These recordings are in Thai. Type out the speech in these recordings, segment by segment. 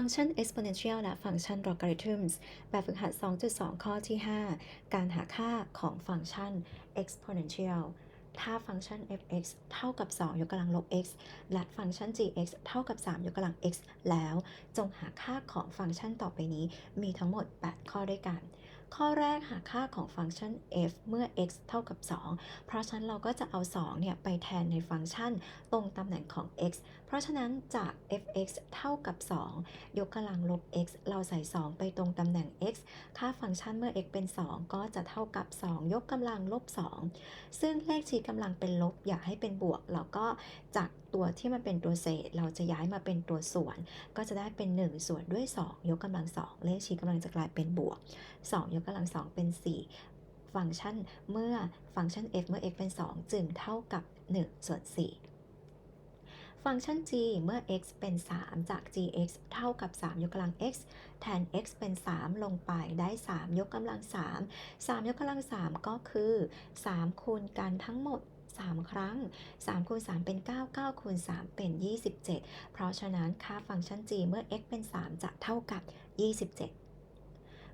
ฟังก์ชัน exponential และฟังก์ชัน logarithms แบบฝึกหัด 2.2 ข้อที่ 5 การหาค่าของฟังก์ชัน exponential ถ้าฟังก์ชัน f(x) เท่ากับ 2 ยกกำลังลบ x และฟังก์ชัน g(x) เท่ากับ 3 ยกกำลัง x แล้ว จงหาค่าของฟังก์ชันต่อไปนี้มีทั้งหมด 8 ข้อด้วยกัน ข้อแรกหาค่าของฟังก์ชัน f เมื่อ x เท่ากับ 2 เพราะฉะนั้นเราก็จะเอา 2 เนี่ยไปแทนในฟังก์ชันตรงตำแหน่งของ x เพราะฉะนั้นจาก f(x) เท่ากับ 2 ยกกำลังลบ x เราใส่ 2 ไปตรงตำแหน่ง x ค่าฟังก์ชันเมื่อ x เป็น 2 ก็จะเท่ากับ 2 ยกกำลังลบ 2 ซึ่งเลขชี้กำลังเป็นลบอยากให้เป็นบวก เราก็จาก ตัวที่มันเป็นตัวเศษ เราจะย้ายมาเป็นตัวส่วน ก็จะได้เป็น 1 ส่วนด้วย 2 ยกกำลัง2เลขชี้กำลังจะกลายเป็นบวก 2 ยกกำลัง2เป็น4 ฟังก์ชันเมื่อฟังก์ชัน f เมื่อ x เป็น 2 จึงเท่ากับ 1 ส่วน 4ฟังก์ชัน g เมื่อ x เป็น 3 จาก gx เท่ากับ 3 ยกกำลัง x แทน x เป็น 3 ลงไปได้ 3 ยกกำลัง 3 3 ยกกำลัง 3 ก็คือ 3 คูณกันทั้งหมด 3 ครั้ง3คูณ3เป็น 9 9คูณ3เป็น 27 เพราะฉะนั้นค่าฟังก์ชัน g เมื่อ x เป็น 3 จะเท่ากับ 27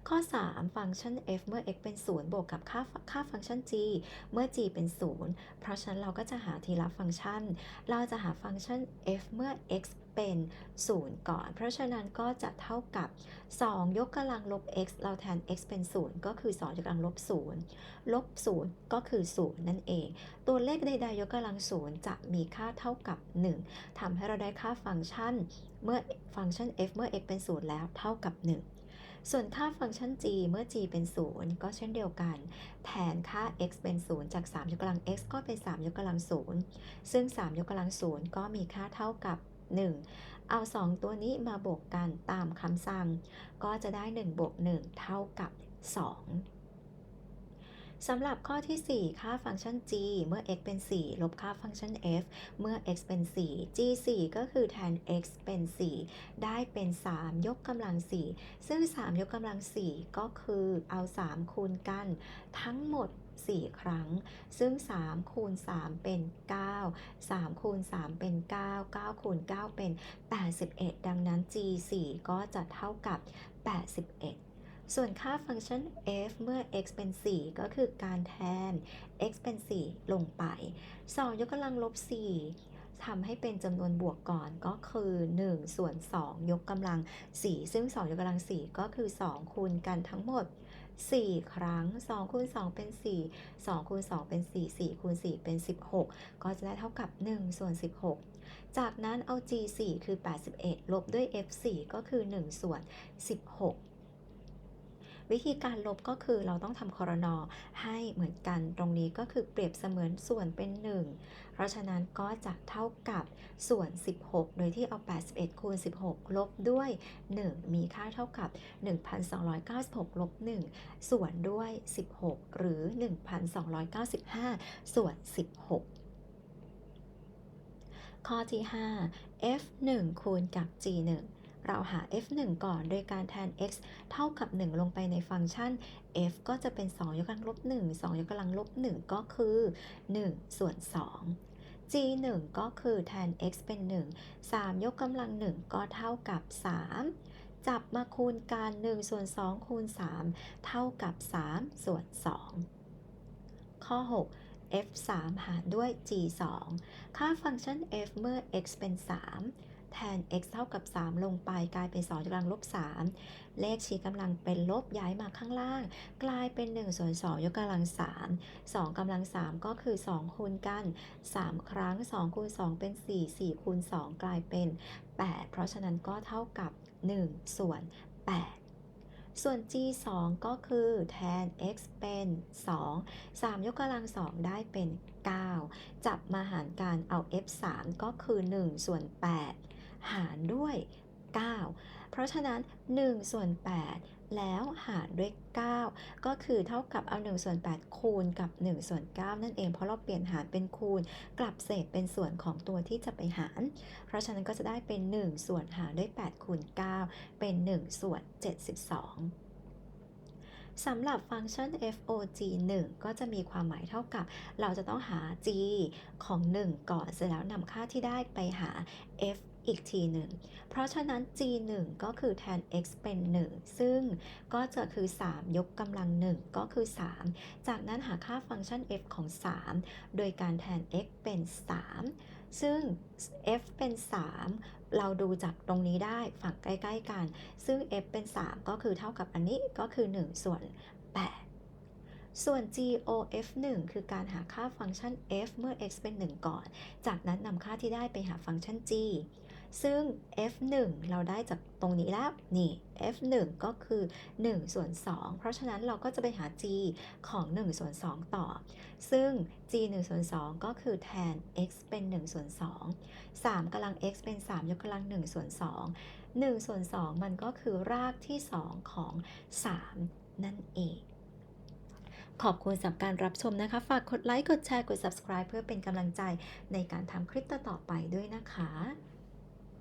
ข้อ 3 ฟังก์ชัน f เมื่อ x เป็น 0 บวกกับค่าค่าฟังก์ชัน g เมื่อ g เป็น 0 เพราะฉะนั้นเราก็จะหาทีละฟังก์ชัน เราจะหาฟังก์ชัน f เมื่อ x เป็น 0 ก่อน เพราะฉะนั้นก็จะเท่ากับ 2 ยกกำลังลบ x เราแทน x เป็น 0 ก็คือ 2 ยกกำลังลบ 0 ลบ 0 ก็คือ 0 นั่นเอง ตัวเลขใดๆ ยกกำลัง 0 จะมีค่าเท่ากับ 1 ทำให้เราได้ค่าฟังก์ชัน เมื่อฟังก์ชัน f เมื่อ x เป็น 0 แล้วเท่ากับ 1 ส่วนค่าฟังก์ชัน g เมื่อ g เป็น 0 ก็เช่นเดียวกันแทนค่า x เป็น 0 จาก 3 ยกกำลัง x ก็เป็น 3 ยกกำลัง 0 ซึ่ง 3 ยกกำลัง 0 ก็มีค่าเท่ากับ 1 เอา 2 ตัวนี้มาบวกกันตามคำสั่ง ก็จะได้ 1 บวก 1 เท่ากับ 2 สำหรับข้อที่ 4 ค่าฟังก์ชัน g เมื่อ x เป็น 4 ลบค่าฟังก์ชัน f เมื่อ x เป็น 4 g 4ก็คือแทน x เป็น 4 ได้เป็น 3 ยกกำลัง 4 ซึ่ง 3 ยกกำลัง 4 ก็คือเอา 3 คูณกัน ทั้งหมด 4 ครั้ง ซึ่ง 3 คูณ 3 เป็น 9 3 คูณ 3 เป็น 9 9 คูณ 9 เป็น 81 ดังนั้น g 4ก็จะเท่ากับ 81 ส่วนค่าฟังก์ชัน f เมื่อ x เป็น 4 ก็คือการแทน x เป็น 4 ลงไป 2 ยกกำลังลบ 4ทำให้เป็นจำนวนบวกก่อนก็คือ 1 ส่วน 2 ยกกำลัง 4 ซึ่ง 2 ยกกำลัง 4 ก็คือ 2 คูณกันทั้งหมด 4 ครั้ง 2 คูณ 2 เป็น 4 2 คูณ 2 เป็น 4 4 คูณ 4 เป็น 16 ก็จะได้เท่ากับ 1 ส่วน 16จากนั้นเอา g 4คือ 81 ลบด้วย f 4ก็คือ 1 ส่วน 16 วิธีการลบก็คือเราต้องทำคอรนอให้เหมือนกัน ตรงนี้ก็คือเปรียบเสมือนส่วนเป็น 1 เพราะฉะนั้นก็จะเท่ากับส่วน 16 โดยที่เอา 81 คูณ 16 ลบด้วย 1 มีค่าเท่ากับ 1,296 ลบ 1 ส่วนด้วย 16 หรือ 1,295 ส่วน 16ข้อที่ 5 f 1คูณกับ g 1 เราหา f 1 ก่อนโดยการแทน x เท่ากับ 1 ลงไปในฟังก์ชัน f ก็จะเป็น 2 ยกกำลังลบ 1 2 ยกกำลังลบ 1 ก็คือ 1 ส่วน 2 g 1ก็คือแทน x เป็น 1 3 ยกกำลัง 1 ก็เท่ากับ 3 จับมาคูณกัน 1 ส่วน 2 คูณ 3 เท่ากับ 3 ส่วน 2 ข้อ 6 f 3หารด้วย g 2ค่าฟังก์ชัน f เมื่อ x เป็น 3 แทน x เท่ากับ 3 ลงไปกลายเป็น2ยกกำลังลบ 3 เลขชี้กำลังเป็นลบย้ายมาข้างล่าง กลายเป็น1ส่วน2ยกกำลัง 3 2กำลัง 3 ก็คือ 2 คูณกัน 3 ครั้ง 2 คูณ 2 เป็น 4 4 คูณ 2 กลายเป็น 8 เพราะฉะนั้นก็เท่ากับ 1 ส่วน 8ส่วน g 2ก็คือแทน x เป็น 2 3 ยกกำลัง 2 ได้เป็น 9 จับมาหารกันเอา f 3ก็คือ 1 ส่วน 8 หารด้วย 9 เพราะฉะนั้น 1 ส่วน 8 แล้วหารด้วย 9 ก็คือเท่ากับเอา1ส่วน 8 คูณกับ 1 ส่วน 9 นั่นเองเพราะเราเปลี่ยนหารเป็นคูณ กลับเศษเป็นส่วนของตัวที่จะไปหาร เพราะฉะนั้นก็จะได้เป็น 1 ส่วนหารด้วย 8 คูณ 9 เป็น 1 ส่วน 72สำหรับฟังก์ชัน FOG 1 ก็จะมีความหมายเท่ากับ เราจะต้องหา g ของ 1 ก่อนเสร็จแล้วนำค่าที่ได้ไปหา f อีกทีหนึ่ง เพราะฉะนั้น g 1ก็คือแทน x เป็น 1 ซึ่งก็จะคือ 3 ยกกำลัง 1 ก็คือ 3 จากนั้นหาค่าฟังก์ชัน f ของ 3 โดยการแทน x เป็น 3 ซึ่ง f เป็น 3 เราดูจากตรงนี้ได้ฝั่งใกล้ ๆ กัน ซึ่ง f เป็น 3 ก็คือเท่ากับอันนี้ก็คือ 1 ส่วน 8 ส่วน GOF 1 คือการหาค่าฟังก์ชัน f เมื่อ x เป็น 1 ก่อน จากนั้นนำค่าที่ได้ไปหาฟังก์ชัน g ซึ่ง f1 เราได้จากตรงนี้แล้ว นี่ f1 ก็คือ 1 ส่วน 2 เพราะฉะนั้นเราก็จะไปหา g ของ 1 ส่วน 2 ต่อ ซึ่ง g 1ส่วน 2 ก็คือแทน x เป็น 1 ส่วน 2 3กำลัง x เป็น 3 ยกกำลัง 1 ส่วน 2 1 ส่วน 2 มันก็คือรากที่ 2 ของ 3 นั่นเอง ขอบคุณสำหรับการรับชมนะคะ ฝากกดไลค์ กดแชร์ กด subscribe เพื่อเป็นกำลังใจในการทำคลิปต่อๆไปด้วยนะคะ